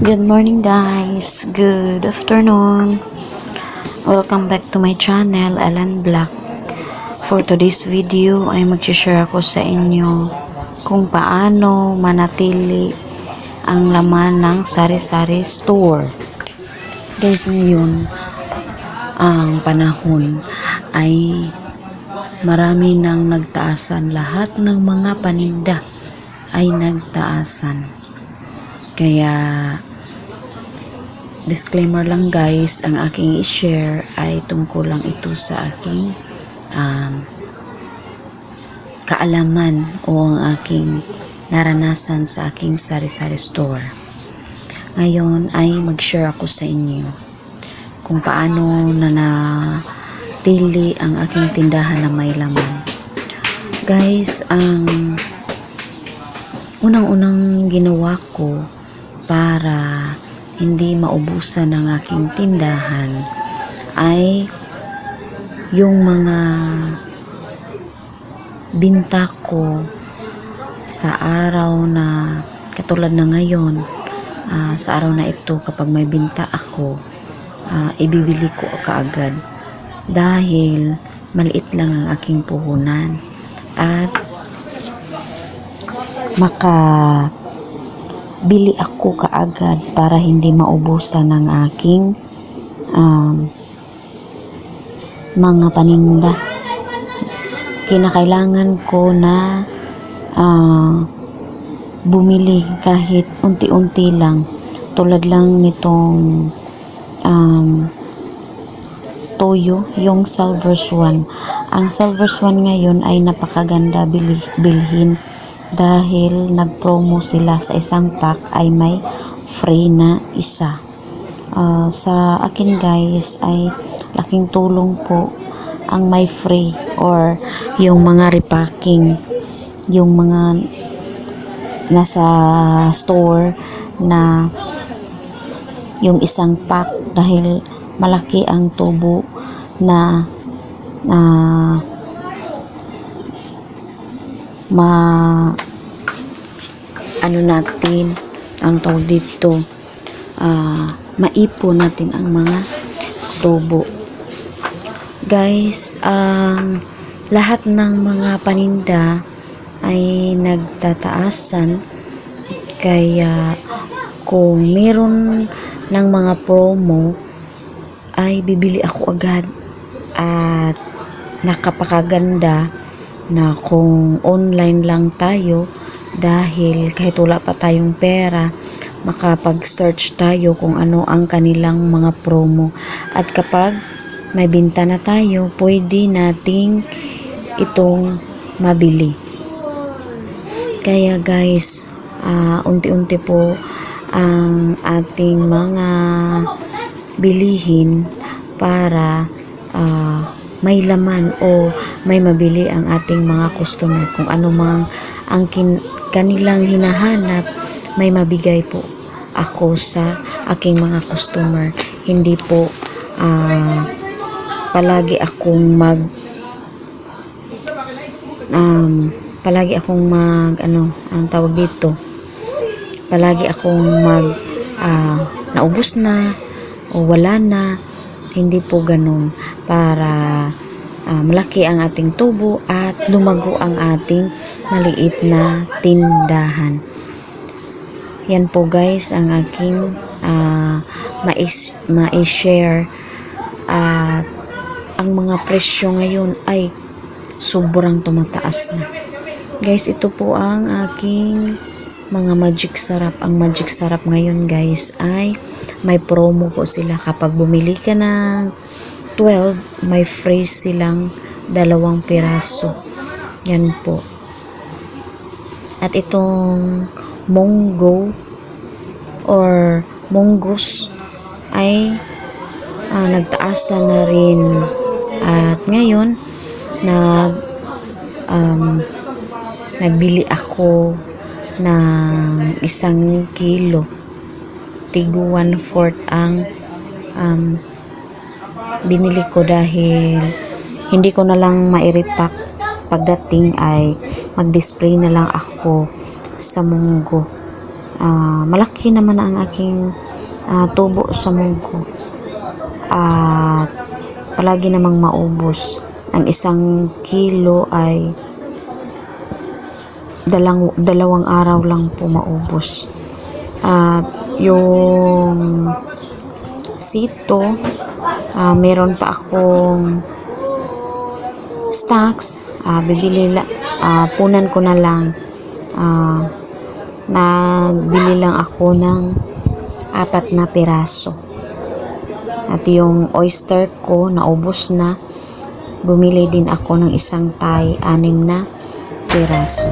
Good morning guys. Good afternoon. Welcome back to my channel, Alan Black. For today's video ay mag-share ako sa inyo kung paano manatili ang laman ng sari-sari store. Guys, ngayon ang panahon ay marami nang nagtaasan lahat ng mga paninda ay nagtaasan. Kaya, disclaimer lang guys, ang aking i-share ay tungkol lang ito sa aking um, kaalaman o ang aking naranasan sa aking sari-sari store. Ngayon ay mag-share ako sa inyo kung paano na natili ang aking tindahan na may laman. Guys, ang unang-unang ginawa ko para hindi maubusan ng aking tindahan ay yung mga binta ko sa araw na katulad na ngayon ah, sa araw na ito kapag may binta ako ah, ibibili ko kaagad dahil maliit lang ang aking puhunan at maka bili ako kaagad para hindi maubusan ng aking um, mga paninda. Kinakailangan ko na ah, bumili kahit unti-unti lang. Tulad lang nitong um, toyo, yung silver swan. Ang silver swan ngayon ay napakaganda bili, bilhin dahil nag-promo sila sa isang pack ay may free na isa. Ah, sa akin guys ay laking tulong po ang may free or yung mga repacking yung mga nasa store na yung isang pack dahil malaki ang tubo na ah, ma ano natin ang tawag dito ah, maipon natin ang mga tubo guys ang lahat ng mga paninda ay nagtataasan. Kaya kung meron ng mga promo ay bibili ako agad at nakapakaganda na kung online lang tayo dahil kahit wala pa tayong pera makapag-search tayo kung ano ang kanilang mga promo. At kapag may binta na tayo pwede nating itong mabili. Kaya guys ah, unti-unti po ang ating mga bilihin para ah, may laman o may mabili ang ating mga customer. Kung ano ang kin- kanilang hinahanap may mabigay po ako sa aking mga customer. Hindi po ah, palagi akong mag um, palagi akong mag ano ang tawag dito? Palagi akong mag ah, naubos na o wala na hindi po ganun. Para ah, malaki ang ating tubo at lumago ang ating maliit na tindahan. Yan po guys ang aking ah, mais ma-share. At ang mga presyo ngayon ay sobrang tumataas na. Guys ito po ang aking mga magic sarap. Ang magic sarap ngayon guys ay may promo po sila. Kapag bumili ka ng 12 may free silang dalawang piraso. Yan po. At itong monggo or mongoose ay ah, nagtaasa na rin. At ngayon nag um, nagbili ako ng isang kilo one fourth ang um, binili ko dahil hindi ko na lang mairipak pagdating ay mag-display na lang ako sa munggo Ah, malaki naman ang aking ah, tubo sa munggo. At palagi namang maubos. Ang isang kilo ay dalang, dalawang araw lang po maubos. At yung sito, ah, meron pa akong stocks, ah, bibili la, ah, punan ko na lang. Ah, nagbili lang ako ng apat na piraso. At yung oyster ko, naubos na. Bumili din ako ng isang tay, anim na piraso.